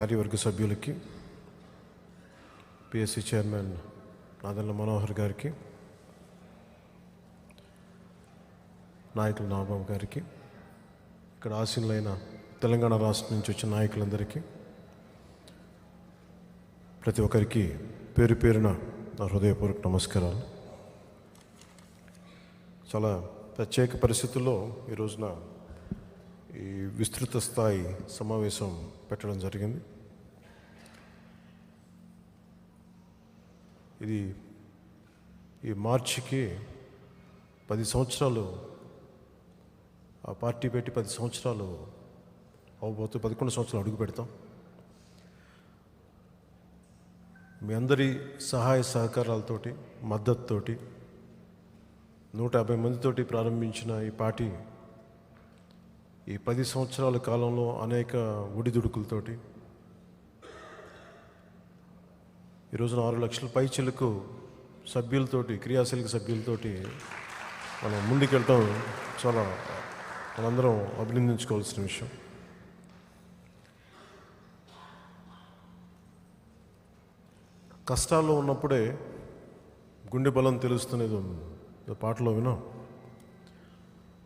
కార్యవర్గ సభ్యులకి PSC chairman Nadella Manohar గారికి నాయకులు నాబాబు గారికి ఇక్కడ ఆశీనులైన తెలంగాణ రాష్ట్రం నుంచి వచ్చిన నాయకులందరికీ ప్రతి ఒక్కరికి పేరు పేరున నా హృదయపూర్వక నమస్కారాలు. చాలా ప్రత్యేక పరిస్థితుల్లో ఈ రోజున ఈ విస్తృత స్థాయి సమావేశం పెట్టడం జరిగింది. ఇది ఈ మార్చికి పది సంవత్సరాలు ఆ పార్టీ పెట్టి పది సంవత్సరాలు అవబోతూ పదకొండు సంవత్సరాలు అడుగు పెడతాం. మీ అందరి సహాయ సహకారాలతోటి మద్దతుతోటి నూట యాభై మందితోటి ప్రారంభించిన ఈ పార్టీ ఈ పది సంవత్సరాల కాలంలో అనేక ఒడిదుడుకులతోటి ఈ రోజున ఆరు లక్షల పైచిలకు సభ్యులతోటి క్రియాశీలక సభ్యులతోటి మనం ముందుకెళ్ళటం చాలా మనందరం అభినందించుకోవాల్సిన విషయం. కష్టాల్లో ఉన్నప్పుడే గుండె బలం తెలుస్తున్నది. పాటలో విన్నాం.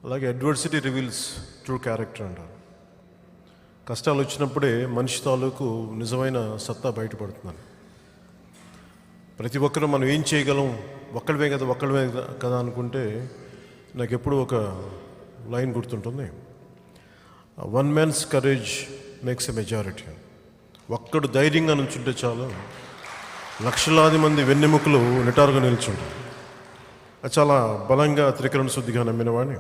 అలాగే అడ్వర్సిటీ రివీల్స్ ట్రూ క్యారెక్టర్ అంటారు. కష్టాలు వచ్చినప్పుడే మనిషి తాలూకు నిజమైన సత్తా బయటపడుతున్నాను ప్రతి ఒక్కరూ మనం ఏం చేయగలం? ఒక్కడమే కదా ఒక్కడమే కదా అనుకుంటే నాకు ఎప్పుడూ ఒక లైన్ గుర్తుంటుంది. One man's courage makes a majority. ఒక్కడు ధైర్యంగా నుంచుంటే చాలు లక్షలాది మంది వెన్నెముకలు నిటారుగా నిల్చుంటారు అది చాలా బలంగా త్రికరణ శుద్ధిగా నమ్మిన వాడిని.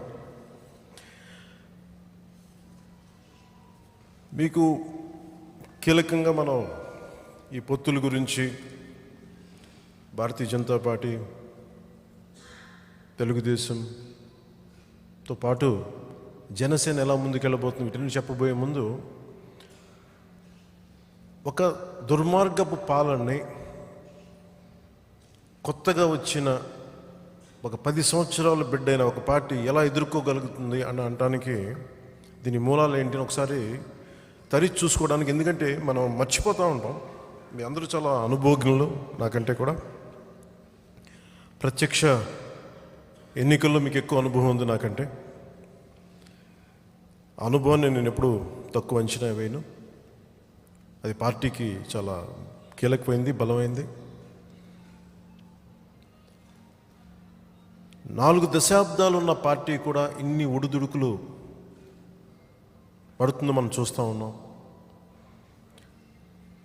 మీకు కీలకంగా మనం ఈ పొత్తుల గురించి భారతీయ జనతా పార్టీ తెలుగుదేశంతో పాటు జనసేన ఎలా ముందుకెళ్ళబోతుంది వీటిని చెప్పబోయే ముందు ఒక దుర్మార్గపు పాలనని కొత్తగా వచ్చిన ఒక పది సంవత్సరాల బిడ్డైన ఒక పార్టీ ఎలా ఎదుర్కోగలుగుతుంది అని అనటానికి దీని మూలాలు ఏంటి అని ఒకసారి తరిచి చూసుకోవడానికి ఎందుకంటే మనం మర్చిపోతూ ఉంటాం. మీ అందరూ చాలా అనుభవజ్ఞులు నాకంటే కూడా. ప్రత్యక్ష ఎన్నికల్లో మీకు ఎక్కువ అనుభవం ఉంది నాకంటే. ఆ అనుభవాన్ని నేను ఎప్పుడు తక్కువ అంచనా వేయను. అది పార్టీకి చాలా కీలకమైంది బలమైంది. నాలుగు దశాబ్దాలు ఉన్న పార్టీ కూడా ఇన్ని ఉడుదుడుకులు పడుతుందో మనం చూస్తూ ఉన్నాం.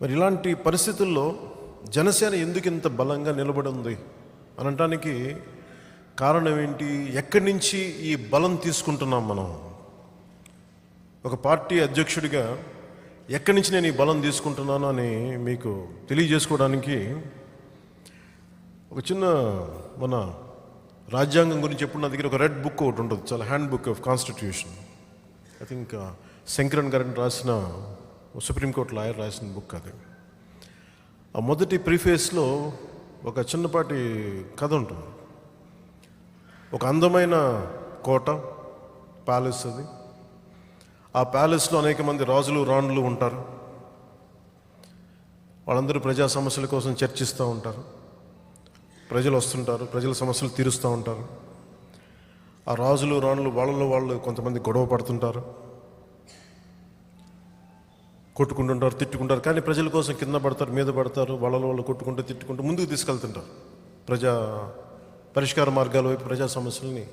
మరి ఇలాంటి పరిస్థితుల్లో జనసేన ఎందుకు ఇంత బలంగా నిలబడి ఉంది? అనటానికి కారణం ఏంటి? ఎక్కడి నుంచి ఈ బలం తీసుకుంటున్నాం మనం? ఒక పార్టీ అధ్యక్షుడిగా ఎక్కడి నుంచి నేను ఈ బలం తీసుకుంటున్నాను అని మీకు తెలియజేసుకోవడానికి ఒక చిన్న మన రాజ్యాంగం గురించి ఎప్పుడు నా దగ్గర ఒక రెడ్ బుక్ ఒకటి ఉంటుంది చాలా handbook of constitution. I think Shankaran గారిని రాసిన సుప్రీంకోర్టు లాయర్ రాసిన బుక్ అది. ఆ మొదటి ప్రీఫేస్లో ఒక చిన్నపాటి కథ ఉంటుంది. ఒక అందమైన కోట ప్యాలెస్ అది. ఆ ప్యాలెస్లో అనేక మంది రాజులు రాణులు ఉంటారు. వాళ్ళందరూ ప్రజా సమస్యల కోసం చర్చిస్తూ ఉంటారు. ప్రజలు వస్తుంటారు ప్రజల సమస్యలు తీరుస్తూ ఉంటారు. ఆ రాజులు రాణులు వాళ్ళలో వాళ్ళు కొంతమంది గొడవ పడుతుంటారు. కొట్టుకుంటుంటారు తిట్టుకుంటారు. కానీ ప్రజల కోసం కింద పడతారు మీద పడతారు వాళ్ళ వాళ్ళు కొట్టుకుంటూ తిట్టుకుంటూ ముందుకు తీసుకెళ్తుంటారు. ప్రజా పరిష్కార మార్గాల వైపు ప్రజా సమస్యల్ని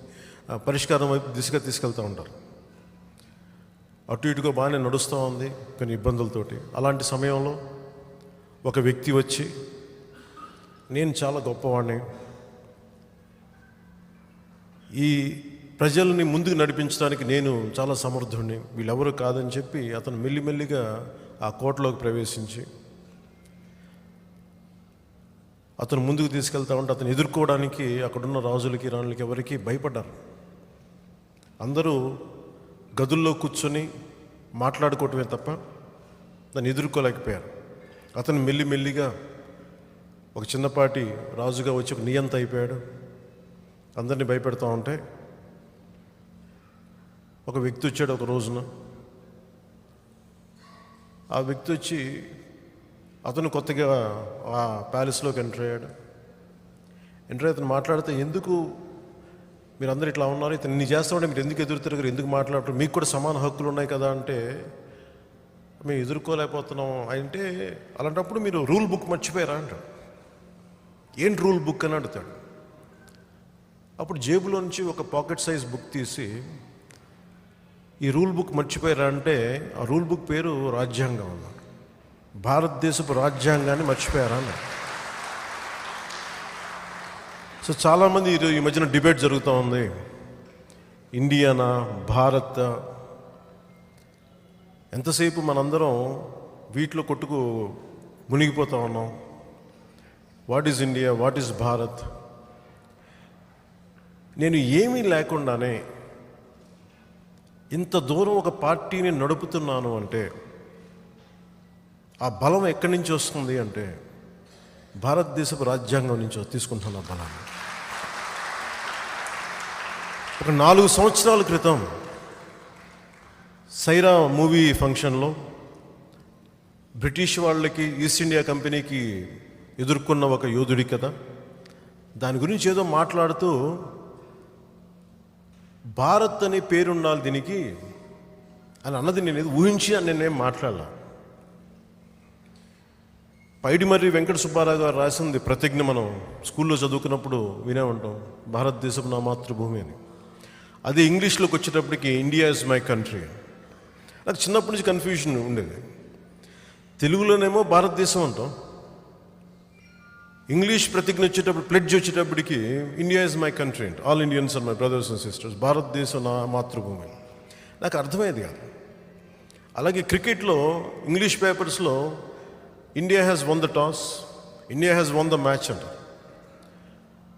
పరిష్కారం వైపు దిశగా తీసుకెళ్తూ ఉంటారు. అటు ఇటుగా బాగానే నడుస్తూ ఉంది కొన్ని ఇబ్బందులతోటి. అలాంటి సమయంలో ఒక వ్యక్తి వచ్చి నేను చాలా గొప్పవాడిని ఈ ప్రజల్ని ముందుకు నడిపించడానికి నేను చాలా సమర్థుడిని వీళ్ళెవరు కాదని చెప్పి అతను మెల్లిమెల్లిగా ఆ కోటలోకి ప్రవేశించి అతను ముందుకు తీసుకెళ్తా ఉంటే అతను ఎదుర్కోవడానికి అక్కడున్న రాజులకి రాణులకి ఎవరికి భయపడ్డారు. అందరూ గదుల్లో కూర్చొని మాట్లాడుకోవటమే తప్ప దాన్ని ఎదుర్కోలేకపోయారు. అతను మెల్లిమెల్లిగా ఒక చిన్నపాటి రాజుగా వచ్చి ఒక నియంత అయిపోయాడు. అందరినీ భయపెడతా ఉంటే ఒక వ్యక్తి వచ్చాడు ఒక రోజున. ఆ వ్యక్తి వచ్చి అతను కొత్తగా ఆ ప్యాలెస్లోకి ఎంటర్ అయ్యాడు. ఎంటర్ అతను మాట్లాడితే ఎందుకు మీరందరూ ఇట్లా ఉన్నారు? ఇతను నీ చేస్తామంటే మీరు ఎందుకు ఎదురు తిరగరు? ఎందుకు మాట్లాడరు? మీకు కూడా సమాన హక్కులు ఉన్నాయి కదా? అంటే మేము ఎదుర్కోలేకపోతున్నాం. అంటే అలాంటప్పుడు మీరు రూల్ బుక్ మర్చిపోయారా? అంటాడు. ఏంటి రూల్ బుక్? అని అడుగుతాడు. అప్పుడు జేబులో నుంచి ఒక పాకెట్ సైజ్ బుక్ తీసి ఈ రూల్ బుక్ మర్చిపోయారంటే ఆ రూల్ బుక్ పేరు రాజ్యాంగం అన్నాడు భారతదేశపు రాజ్యాంగాన్ని మర్చిపోయారా అన్నాడు సో చాలామంది ఈ మధ్యన డిబేట్ జరుగుతూ ఉంది. ఇండియానా భారత్? ఎంతసేపు మనందరం వీటిలో కొట్టుకు మునిగిపోతా ఉన్నాం. What is India? What is Bharat? నేను ఏమీ లేకుండానే ఇంత దూరం ఒక పార్టీని నడుపుతున్నాను అంటే ఆ బలం ఎక్కడి నుంచి వస్తుంది అంటే భారతదేశపు రాజ్యాంగం నుంచి తీసుకుంటున్న బలాన్ని. ఒక నాలుగు సంవత్సరాల క్రితం సైరా మూవీ ఫంక్షన్లో బ్రిటిష్ వాళ్ళకి ఈస్ట్ ఇండియా కంపెనీకి ఎదుర్కొన్న ఒక యోధుడి కదా దాని గురించి ఏదో మాట్లాడుతూ భారత్ అనే పేరుండాలి దీనికి అని అన్నది నేను ఏదో ఊహించి అని నేనేం మాట్లాడలా. పైడిమర్రి వెంకట సుబ్బారావు గారు రాసింది ప్రతిజ్ఞ మనం స్కూల్లో చదువుకున్నప్పుడు వినే ఉంటాం భారతదేశం నా మాతృభూమి అని. అది ఇంగ్లీష్లోకి వచ్చేటప్పటికి ఇండియా ఇస్ మై కంట్రీ నాకు చిన్నప్పటి నుంచి కన్ఫ్యూజన్ ఉండేది. తెలుగులోనేమో భారతదేశం అంటాం. ఇంగ్లీష్ ప్రతిజ్ఞ వచ్చేటప్పుడు ప్లెడ్జ్ వచ్చేటప్పటికి India is my country and all Indians are my brothers and sisters Bharatadesham నా మాతృభూమి. నాకు అర్థమయ్యేది కాదు. అలాగే క్రికెట్లో ఇంగ్లీష్ పేపర్స్లో India has won the toss India has won the match అంట.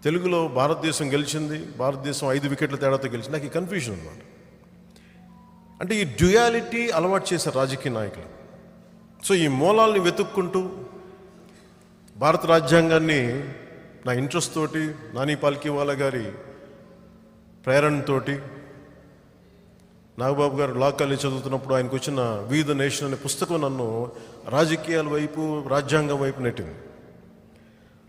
తెలుగులో భారతదేశం గెలిచింది భారతదేశం ఐదు వికెట్ల తేడాతో గెలిచింది. నాకు ఈ కన్ఫ్యూజన్ అనమాట అంటే ఈ డ్యుయాలిటీ అలవాటు చేశారు రాజకీయ నాయకులు. సో ఈ మూలాల్ని వెతుక్కుంటూ భారత రాజ్యాంగాన్ని నా ఇంట్రెస్ట్ తోటి నాని పాల్కివాలా గారి ప్రేరణతోటి నాగబాబు గారు లా కాలేజ్ చదువుతున్నప్పుడు ఆయనకు వచ్చిన వీ ద నేషన్ అనే పుస్తకం నన్ను రాజకీయాల వైపు రాజ్యాంగం వైపు నెట్టింది.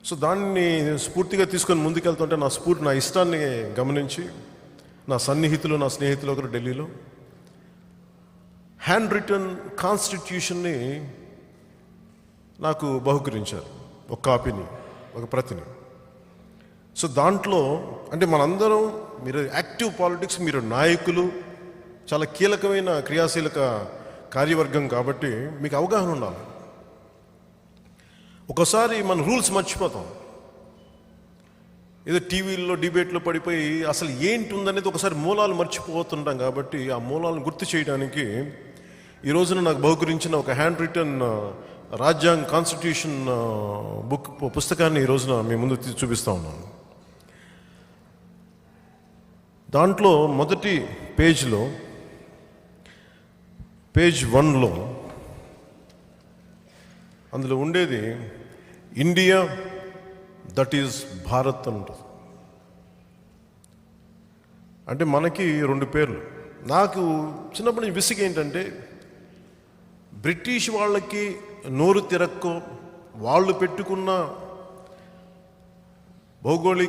సో దాన్ని స్ఫూర్తిగా తీసుకొని ముందుకెళ్తుంటే నా స్ఫూర్తి నా ఇష్టాన్ని గమనించి నా సన్నిహితులు నా స్నేహితులు ఒకరు ఢిల్లీలో హ్యాండ్ రిటర్న్ కాన్స్టిట్యూషన్ని నాకు బహుకరించారు. ఒక కాపీని ఒక ప్రతిని. సో దాంట్లో అంటే మనందరం మీరు యాక్టివ్ పాలిటిక్స్ మీరు నాయకులు చాలా కీలకమైన క్రియాశీలక కార్యవర్గం కాబట్టి మీకు అవగాహన ఉండాలి. ఒకసారి మన రూల్స్ మర్చిపోతాం. ఏదో టీవీల్లో డిబేట్లో పడిపోయి అసలు ఏంటి ఉందనేది ఒకసారి మూలాలు మర్చిపోతుంటాం కాబట్టి ఆ మూలాలను గుర్తు చేయడానికి ఈ రోజున నాకు బహుకరించిన ఒక హ్యాండ్ రిటర్న్ రాజ్యాంగ కాన్స్టిట్యూషన్ బుక్ పుస్తకాన్ని ఈ రోజున మీ ముందు చూపిస్తూ చూపిస్తా ఉన్నాను. దాంట్లో మొదటి పేజ్లో పేజ్ వన్లో అందులో ఉండేది ఇండియా దట్ ఈజ్ భారత్ అంటుంది. అంటే మనకి రెండు పేర్లు. నాకు చిన్నప్పటి నుంచి విసిగి ఏంటంటే బ్రిటిష్ వాళ్ళకి నోరు తిరక్కో వాళ్ళు పెట్టుకున్న భౌగోళిక